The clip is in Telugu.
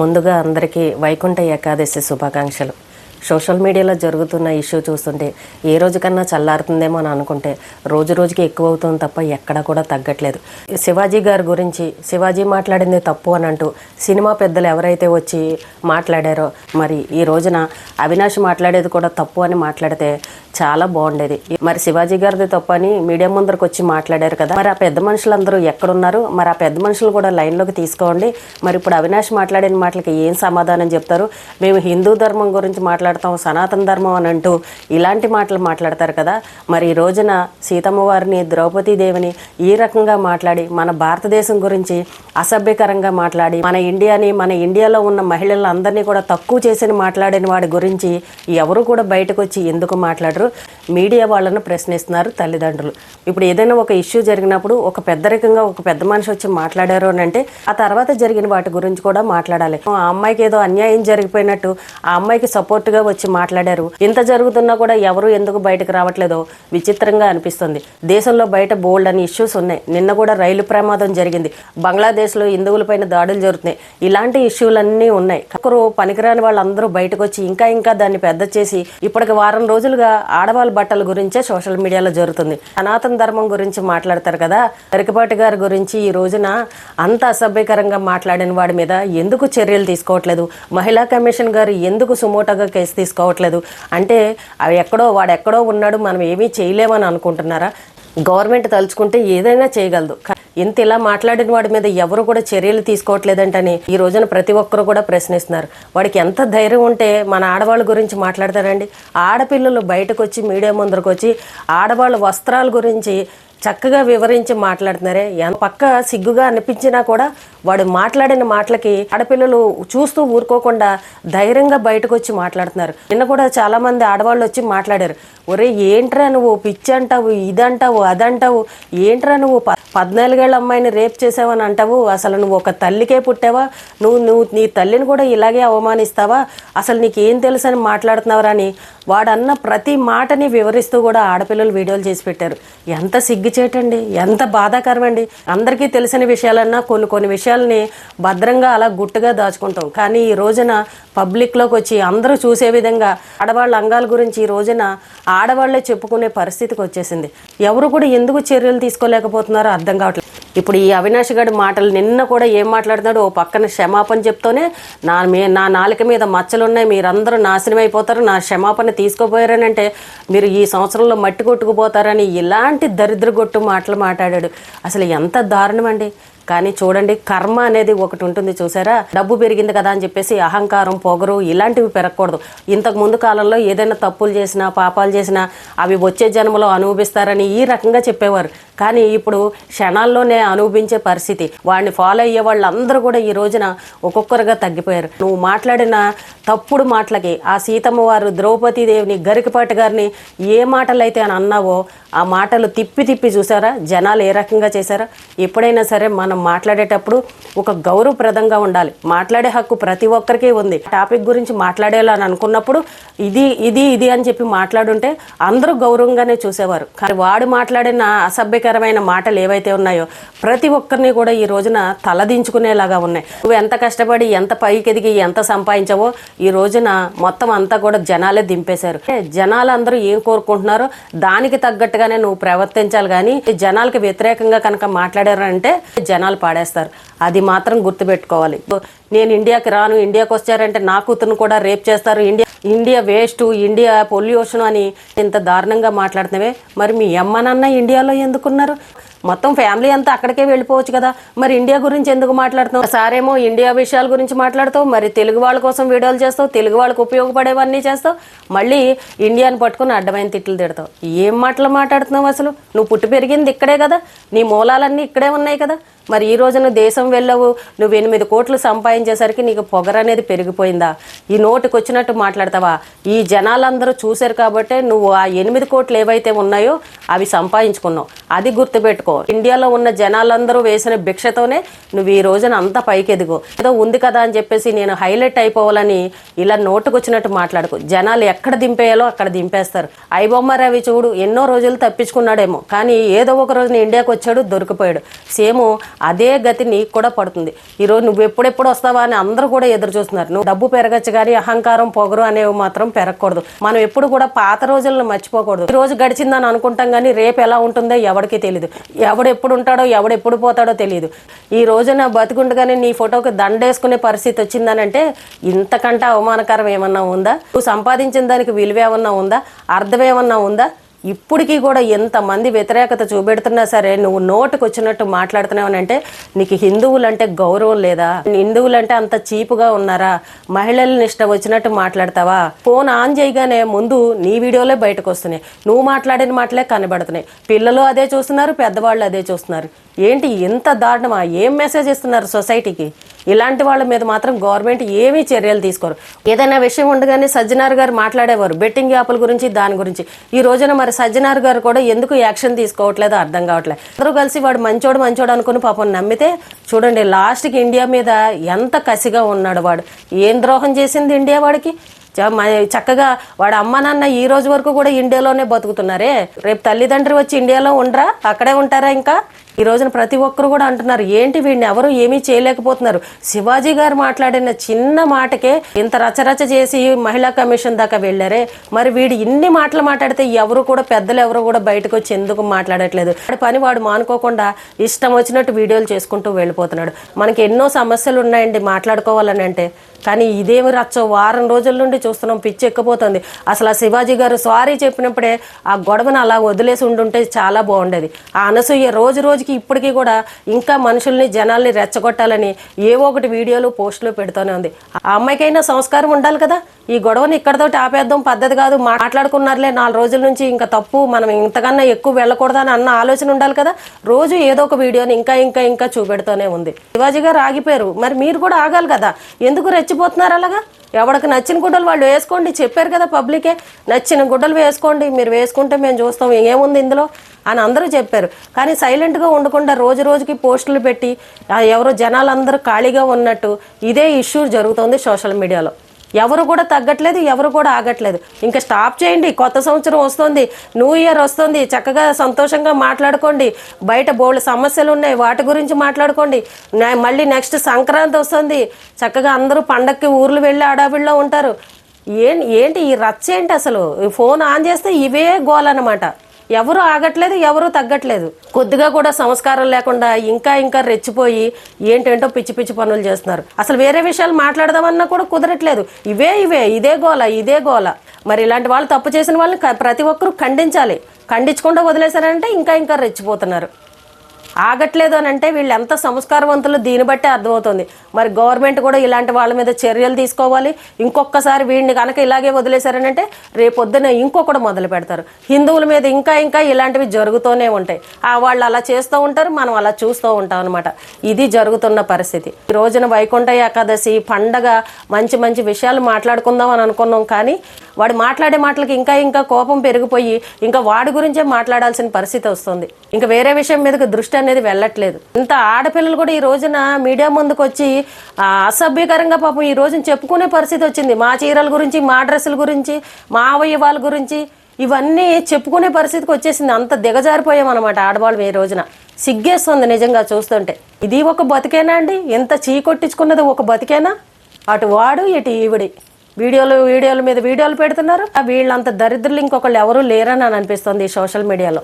ముందుగా అందరికీ వైకుంఠ ఏకాదశి శుభాకాంక్షలు. సోషల్ మీడియాలో జరుగుతున్న ఇష్యూ చూస్తుంటే ఏ రోజు కన్నా చల్లారుతుందేమో అని అనుకుంటే రోజు రోజుకి ఎక్కువ అవుతుంది తప్ప ఎక్కడా కూడా తగ్గట్లేదు. శివాజీ గారి గురించి శివాజీ మాట్లాడింది తప్పు అని అంటూ సినిమా పెద్దలు ఎవరైతే వచ్చి మాట్లాడారో మరి ఈ రోజున అవినాష్ మాట్లాడేది కూడా తప్పు అని మాట్లాడితే చాలా బాగుండేది. మరి శివాజీ గారిది తప్పు అని మీడియా ముందరకు వచ్చి మాట్లాడారు కదా మరి ఆ పెద్ద మనుషులందరూ ఎక్కడున్నారు? మరి ఆ పెద్ద మనుషులు కూడా లైన్లోకి తీసుకోండి. మరి ఇప్పుడు అవినాష్ మాట్లాడిన మాటలకి ఏం సమాధానం చెప్తారు? మేము హిందూ ధర్మం గురించి మాట్లాడతాం సనాతన ధర్మం అని అంటూ ఇలాంటి మాటలు మాట్లాడతారు కదా. మరి ఈ రోజున సీతమ్మ వారిని ద్రౌపది దేవిని ఈ రకంగా మాట్లాడి మన భారతదేశం గురించి అసభ్యకరంగా మాట్లాడి మన ఇండియాని మన ఇండియాలో ఉన్న మహిళలందరినీ కూడా తక్కువ చేసిన మాట్లాడిన వాడి గురించి ఎవరు కూడా బయటకు వచ్చి ఎందుకు మాట్లాడరు? మీడియా వాళ్ళను ప్రశ్నిస్తున్నారు తల్లిదండ్రులు. ఇప్పుడు ఏదైనా ఒక ఇష్యూ జరిగినప్పుడు ఒక పెద్దరికంగా ఒక పెద్ద మనిషి వచ్చి మాట్లాడారు అని అంటే ఆ తర్వాత జరిగిన వాటి గురించి కూడా మాట్లాడాలి. ఆ అమ్మాయికి ఏదో అన్యాయం జరిగిపోయినట్టు ఆ అమ్మాయికి సపోర్ట్గా వచ్చి మాట్లాడారు. ఇంత జరుగుతున్నా కూడా ఎవరు ఎందుకు బయటకు రావట్లేదో విచిత్రంగా అనిపిస్తుంది. దేశంలో బయట బోల్డ్ అని ఇష్యూస్ ఉన్నాయి. నిన్న కూడా రైలు ప్రమాదం జరిగింది. బంగ్లాదేశ్లో హిందువులపైన దాడులు జరుగుతున్నాయి. ఇలాంటి ఇష్యూలన్నీ ఉన్నాయి. ఒకరు పనికిరాని వాళ్ళందరూ బయటకు వచ్చి ఇంకా ఇంకా దాన్ని పెద్ద చేసి ఇప్పటికి వారం రోజులుగా ఆడవాళ్ళ బట్టల గురించే సోషల్ మీడియాలో జరుగుతుంది. సనాతన ధర్మం గురించి మాట్లాడతారు కదా? కరికపాటి గారి గురించి ఈ రోజున అంత అసభ్యకరంగా మాట్లాడిన వాడి మీద ఎందుకు చర్యలు తీసుకోవట్లేదు? మహిళా కమిషన్ గారు ఎందుకు సుమోటోగా కేసు తీసుకోవట్లేదు. అంటే అవి ఎక్కడో వాడు ఎక్కడో ఉన్నాడు మనం ఏమీ చేయలేమని అనుకుంటున్నారా? గవర్నమెంట్ తలుచుకుంటే ఏదైనా చేయగలదు. ఇంత ఇలా మాట్లాడిన వాడి మీద ఎవరు కూడా చర్యలు తీసుకోవట్లేదంటని ఈ రోజున ప్రతి ఒక్కరు కూడా ప్రశ్నిస్తున్నారు. వాడికి ఎంత ధైర్యం ఉంటే మన ఆడవాళ్ళ గురించి మాట్లాడతారండి? ఆడపిల్లలు బయటకు వచ్చి మీడియా ముందరకు వచ్చి ఆడవాళ్ళ వస్త్రాల గురించి చక్కగా వివరించి మాట్లాడుతున్నారే. ఎంత పక్క సిగ్గుగా అనిపించినా కూడా వాడు మాట్లాడిన మాటలకి ఆడపిల్లలు చూస్తూ ఊరుకోకుండా ధైర్యంగా బయటకు వచ్చి మాట్లాడుతున్నారు. నిన్న కూడా చాలా మంది ఆడవాళ్ళు వచ్చి మాట్లాడారు. ఒరే ఏంట్రా నువ్వు? పిచ్చి అంటావు ఇదంటావు అదంటావు ఏంట్రా నువ్వు? ప- అమ్మాయిని రేప్ చేసావని అంటావు. అసలు నువ్వు ఒక తల్లికే పుట్టావా? నువ్వు నువ్వు నీ తల్లిని కూడా ఇలాగే అవమానిస్తావా? అసలు నీకేం తెలుసని తెలుసు అని మాట్లాడుతున్నావురా అని. వాడన్న ప్రతి మాటని వివరిస్తూ కూడా ఆడపిల్లలు వీడియోలు చేసి పెట్టారు. ఎంత సిగ్గు సిగ్గుచేటండి ఎంత బాధాకరమండి. అందరికీ తెలిసిన విషయాలన్నా కొన్ని కొన్ని విషయాలని భద్రంగా అలా గుట్టుగా దాచుకుంటాం. కానీ ఈ రోజున పబ్లిక్లోకి వచ్చి అందరూ చూసే విధంగా ఆడవాళ్ళ అంగాల గురించి ఈ రోజున ఆడవాళ్ళే చెప్పుకునే పరిస్థితికి వచ్చేసింది. ఎవరు కూడా ఎందుకు చర్యలు తీసుకోలేకపోతున్నారో అర్థం కావట్లేదు. ఇప్పుడు ఈ అవినాష్ గడి మాటలు నిన్న కూడా ఏం మాట్లాడుతున్నాడు? ఓ పక్కన క్షమాపణ చెప్తూనే నా మీ నా నాలుక మీద మచ్చలు ఉన్నాయి మీరందరూ నాశనం అయిపోతారు నా క్షమాపణ తీసుకోపోయారని అంటే మీరు ఈ సంవత్సరంలో మట్టి కొట్టుకుపోతారని ఇలాంటి దరిద్ర గొట్టు మాటలు మాట్లాడాడు. అసలు ఎంత దారుణం అండి? కానీ చూడండి కర్మ అనేది ఒకటి ఉంటుంది చూసారా? డబ్బు పెరిగింది కదా అని చెప్పేసి అహంకారం పొగరు ఇలాంటివి పెరగకూడదు. ఇంతకు ముందు కాలంలో ఏదైనా తప్పులు చేసినా పాపాలు చేసినా అవి వచ్చే జన్మలో అనుభవిస్తారని ఈ రకంగా చెప్పేవారు. కానీ ఇప్పుడు క్షణాల్లోనే అనుభవించే పరిస్థితి. వాడిని ఫాలో అయ్యే వాళ్ళందరూ కూడా ఈ రోజున ఒక్కొక్కరుగా తగ్గిపోయారు. నువ్వు మాట్లాడిన తప్పుడు మాటలకి ఆ సీతమ్మ వారు ద్రౌపది దేవిని గరికపాటి గారిని ఏ మాటలు అయితే అని అన్నావో ఆ మాటలు తిప్పి తిప్పి చూసారా? జనాలు ఏ రకంగా చేశారా? ఎప్పుడైనా సరే మనం మాట్లాడేటప్పుడు ఒక గౌరవప్రదంగా ఉండాలి. మాట్లాడే హక్కు ప్రతి ఒక్కరికి ఉంది. టాపిక్ గురించి మాట్లాడేయాలని అనుకున్నప్పుడు ఇది ఇది ఇది అని చెప్పి మాట్లాడుంటే అందరూ గౌరవంగానే చూసేవారు. కానీ వాడు మాట్లాడిన అసభ్యకరమైన మాటలు ఏవైతే ఉన్నాయో ప్రతి ఒక్కరిని కూడా ఈ రోజున తలదించుకునేలాగా ఉన్నాయి. నువ్వు ఎంత కష్టపడి ఎంత పైకి ఎదిగి ఎంత సంపాదించావో ఈ రోజున మొత్తం అంతా కూడా జనాలే దింపేశారు. జనాలు జనాలందరూ ఏం కోరుకుంటున్నారో దానికి తగ్గట్టుగానే నువ్వు ప్రవర్తించాలి. కానీ ఈ జనాలకి వ్యతిరేకంగా కనుక మాట్లాడారంటే జనాలు పాడేస్తారు. అది మాత్రం గుర్తుపెట్టుకోవాలి. నేను ఇండియాకి రాను ఇండియాకి వచ్చారంటే నా కూతురును కూడా రేప్ చేస్తారు. India India waste India pollution అని ఇంత దారుణంగా మాట్లాడుతున్నవే. మరి మీ అమ్మ నాన్న ఇండియాలో ఎందుకున్నారు? మొత్తం ఫ్యామిలీ అంతా అక్కడికే వెళ్ళిపోవచ్చు కదా. మరి ఇండియా గురించి ఎందుకు మాట్లాడుతున్నావు? సారేమో ఇండియా విషయాల గురించి మాట్లాడతావు మరి తెలుగు వాళ్ళ కోసం వీడియోలు చేస్తావు తెలుగు వాళ్ళకు ఉపయోగపడేవన్నీ చేస్తావు మళ్ళీ ఇండియాని పట్టుకుని అడ్డమైన తిట్లు తిడతావు. ఏం మాటలు మాట్లాడుతున్నావు అసలు? నువ్వు పుట్టి పెరిగింది ఇక్కడే కదా నీ మూలాలన్నీ ఇక్కడే ఉన్నాయి కదా. మరి ఈ రోజున దేశం వెళ్ళవు నువ్వు ఎనిమిది కోట్లు సంపాదించేసరికి నీకు పొగర అనేది పెరిగిపోయిందా? ఈ నోటికి వచ్చినట్టు మాట్లాడతావా? ఈ జనాలందరూ చూశారు కాబట్టే నువ్వు ఆ ఎనిమిది కోట్లు ఏవైతే ఉన్నాయో అవి సంపాదించుకున్నావు. అది గుర్తుపెట్టుకో. గుర్తుపెట్టుకో ఇండియాలో ఉన్న జనాలందరూ వేసిన భిక్షతోనే నువ్వు ఈ రోజున అంత పైకి ఎదిగో ఏదో ఉంది కదా అని చెప్పేసి నేను హైలైట్ అయిపోవాలని ఇలా నోటుకొచ్చినట్టు మాట్లాడుకో. జనాలు ఎక్కడ దింపేయాలో అక్కడ దింపేస్తారు. ఐబొమ్మ రవి చూడు ఎన్నో రోజులు తప్పించుకున్నాడేమో. కానీ ఏదో ఒక రోజున ఇండియాకి వచ్చాడు దొరికిపోయాడు. సేమ్ అదే గతి నీకు కూడా పడుతుంది. ఈరోజు నువ్వు ఎప్పుడెప్పుడు వస్తావా అని అందరూ కూడా ఎదురు చూస్తున్నారు. నువ్వు డబ్బు పెరగచ్చు కానీ అహంకారం పొగరు అనేవి మాత్రం పెరగకూడదు. మనం ఎప్పుడు కూడా పాత రోజులను మర్చిపోకూడదు. ఈ రోజు గడిచిందని అనుకుంటాం కానీ రేపు ఎలా ఉంటుందో ఎవరికి తెలియదు ఎవడు ఎప్పుడు ఉంటాడో ఎవడు ఎప్పుడు పోతాడో తెలియదు. ఈ రోజున బతుకుండగానే నీ ఫోటోకి దండేసుకునే పరిస్థితి వచ్చిందనంటే ఇంతకంటే అవమానకరం ఏమన్నా ఉందా? నువ్వు సంపాదించిన దానికి విలువ ఏమన్నా ఉందా? అర్థం ఏమన్నా ఉందా? ఇప్పటికీ కూడా ఎంతమంది వ్యతిరేకత చూపెడుతున్నా సరే నువ్వు నోటుకు వచ్చినట్టు మాట్లాడుతున్నావనంటే నీకు హిందువులంటే గౌరవం లేదా? హిందువులంటే అంత చీపుగా ఉన్నారా? మహిళల్ని ఇష్టం వచ్చినట్టు మాట్లాడతావా? ఫోన్ ఆన్ చేయగానే ముందు నీ వీడియోలే బయటకు వస్తున్నాయి నువ్వు మాట్లాడిన మాటలే కనబడుతున్నాయి. పిల్లలు అదే చూస్తున్నారు పెద్దవాళ్ళు అదే చూస్తున్నారు. ఏంటి ఎంత దారుణమా? ఏం మెసేజ్ ఇస్తున్నారు సొసైటీకి ఇలాంటి వాళ్ళ మీద మాత్రం గవర్నమెంట్ ఏమీ చర్యలు తీసుకోరు. ఏదైనా విషయం ఉండగానే సజ్జనార్ గారు మాట్లాడేవారు. బెట్టింగ్ యాప్ల గురించి దాని గురించి. ఈ రోజున మరి సజ్జనార్ గారు కూడా ఎందుకు యాక్షన్ తీసుకోవట్లేదో అర్థం కావట్లేదు. అందరూ కలిసి వాడు మంచోడు మంచోడు అనుకుని పాపం నమ్మితే చూడండి లాస్ట్కి ఇండియా మీద ఎంత కసిగా ఉన్నాడు వాడు. ఏం ద్రోహం చేసింది ఇండియా వాడికి? చ- మ- చక్కగా వాడు అమ్మ నాన్న ఈ రోజు వరకు కూడా ఇండియాలోనే బతుకుతున్నారే. రేపు తల్లిదండ్రులు వచ్చి ఇండియాలో ఉండరా? అక్కడే ఉంటారా ఇంకా? ఈ రోజున ప్రతి ఒక్కరు కూడా అంటున్నారు ఏంటి వీడిని ఎవరు ఏమీ చేయలేకపోతున్నారు? శివాజీ గారు మాట్లాడిన చిన్న మాటకే ఇంత రచరచ చేసి మహిళా కమిషన్ దాకా వెళ్ళారే. మరి వీడు ఇన్ని మాటలు మాట్లాడితే ఎవరు కూడా పెద్దలు ఎవరు కూడా బయటకు వచ్చి ఎందుకు మాట్లాడట్లేదు? వాడి పని వాడు మానుకోకుండా ఇష్టం వచ్చినట్టు వీడియోలు చేసుకుంటూ వెళ్ళిపోతున్నాడు. మనకి ఎన్నో సమస్యలు ఉన్నాయండి మాట్లాడుకోవాలని అంటే. కానీ ఇదేమి రచ్చో వారం రోజుల నుండి చూస్తున్నాం పిచ్చి ఎక్కిపోతుంది. అసలు ఆ శివాజీ గారు సారీ చెప్పినప్పుడే ఆ గొడవను అలా వదిలేసి ఉండుంటే చాలా బాగుండేది. ఆ అనసూయ రోజు రోజుకి ఇప్పటికీ కూడా ఇంకా మనుషుల్ని జనాల్ని రెచ్చగొట్టాలని ఏవో ఒకటి వీడియోలు పోస్టులు పెడుతూనే ఉంది. ఆ అమ్మాయికైనా సంస్కారం ఉండాలి కదా? ఈ గొడవని ఇక్కడతోటి ఆపేద్దాం పద్ధతి కాదు. మాట్లాడుకున్నారులే నాలుగు రోజుల నుంచి ఇంకా తప్పు మనం ఇంతకన్నా ఎక్కువ వెళ్ళకూడదని అన్న ఆలోచన ఉండాలి కదా? రోజు ఏదో ఒక వీడియోని ఇంకా ఇంకా ఇంకా చూపెడుతూనే ఉంది. శివాజీ గారు ఆగిపోయారు. మరి మీరు కూడా ఆగాలి కదా? ఎందుకు రెచ్చిపోతున్నారు అలాగా? ఎవరికి నచ్చిన గుడ్డలు వాళ్ళు వేసుకోండి. చెప్పారు కదా పబ్లికే నచ్చిన గుడ్డలు వేసుకోండి మీరు వేసుకుంటే మేము చూస్తాం ఏముంది ఇందులో అని అందరూ చెప్పారు. కానీ సైలెంట్గా ఉండకుండా రోజు రోజుకి పోస్టులు పెట్టి ఎవరో జనాలందరూ ఖాళీగా ఉన్నట్టు ఇదే ఇష్యూ జరుగుతోంది సోషల్ మీడియాలో. ఎవరు కూడా తగ్గట్లేదు ఎవరు కూడా ఆగట్లేదు. ఇంకా స్టాప్ చేయండి కొత్త సంవత్సరం వస్తుంది న్యూ ఇయర్ వస్తుంది చక్కగా సంతోషంగా మాట్లాడుకోండి బయట బోల్డ్ సమస్యలు ఉన్నాయి వాటి గురించి మాట్లాడుకోండి. మళ్ళీ నెక్స్ట్ సంక్రాంతి వస్తుంది చక్కగా అందరూ పండక్కి ఊర్లు వెళ్ళి అడావిడిలో ఉంటారు. ఏంటి ఏంటి ఈ రచ్చ ఏంటి అసలు? ఫోన్ ఆన్ చేస్తే ఇవే గోలన్నమాట. ఎవరు ఆగట్లేదు ఎవరు తగ్గట్లేదు. కొద్దిగా కూడా సంస్కారం లేకుండా ఇంకా ఇంకా రెచ్చిపోయి ఏంటేంటో పిచ్చి పిచ్చి పనులు చేస్తున్నారు. అసలు వేరే విషయాలు మాట్లాడదామన్నా కూడా కుదరట్లేదు. ఇవే ఇవే ఇదే గోల ఇదే గోల. మరి ఇలాంటి వాళ్ళు తప్పు చేసిన వాళ్ళని ప్రతి ఒక్కరూ ఖండించాలి. ఖండించకుండా వదిలేశారంటే ఇంకా ఇంకా రెచ్చిపోతున్నారు. ఆగట్లేదు అని అంటే వీళ్ళు ఎంత సంస్కారవంతులు దీన్ని బట్టే అర్థమవుతుంది. మరి గవర్నమెంట్ కూడా ఇలాంటి వాళ్ళ మీద చర్యలు తీసుకోవాలి. ఇంకొకసారి వీడిని కనుక ఇలాగే వదిలేశారనంటే రేపొద్దున ఇంకొకటి మొదలు పెడతారు. హిందువుల మీద ఇంకా ఇంకా ఇలాంటివి జరుగుతూనే ఉంటాయి. ఆ వాళ్ళు అలా చేస్తూ ఉంటారు మనం అలా చూస్తూ ఉంటాం అనమాట ఇది జరుగుతున్న పరిస్థితి. ఈ రోజున వైకుంఠ ఏకాదశి పండగ మంచి మంచి విషయాలు మాట్లాడుకుందాం అని అనుకున్నాం కానీ వాడు మాట్లాడే మాటలకి ఇంకా ఇంకా కోపం పెరిగిపోయి ఇంకా వాడి గురించే మాట్లాడాల్సిన పరిస్థితి వస్తుంది. ఇంకా వేరే విషయం మీదకి దృష్టి అనేది వెళ్ళట్లేదు. ఇంత ఆడపిల్లలు కూడా ఈ రోజున మీడియా ముందుకు వచ్చి అసభ్యకరంగా పాపం ఈ రోజున చెప్పుకునే పరిస్థితి వచ్చింది. మా చీరల గురించి మా డ్రెస్సుల గురించి మా అవయవాల గురించి ఇవన్నీ చెప్పుకునే పరిస్థితికి వచ్చేసింది. అంత దిగజారిపోయాం అనమాట ఆడవాళ్ళు ఈ రోజున. సిగ్గేస్తుంది నిజంగా చూస్తుంటే. ఇది ఒక బతికేనా అండి? ఎంత చీకొట్టించుకున్నది ఒక బతికేనా? అటు వాడు ఇటు ఈవిడి. వీడియోలు వీడియోల మీద వీడియోలు పెడుతున్నారు. ఆ వీళ్ళంత దరిద్రులు ఇంకొకళ్ళు ఎవరూ లేరని అని అనిపిస్తుంది ఈ సోషల్ మీడియాలో.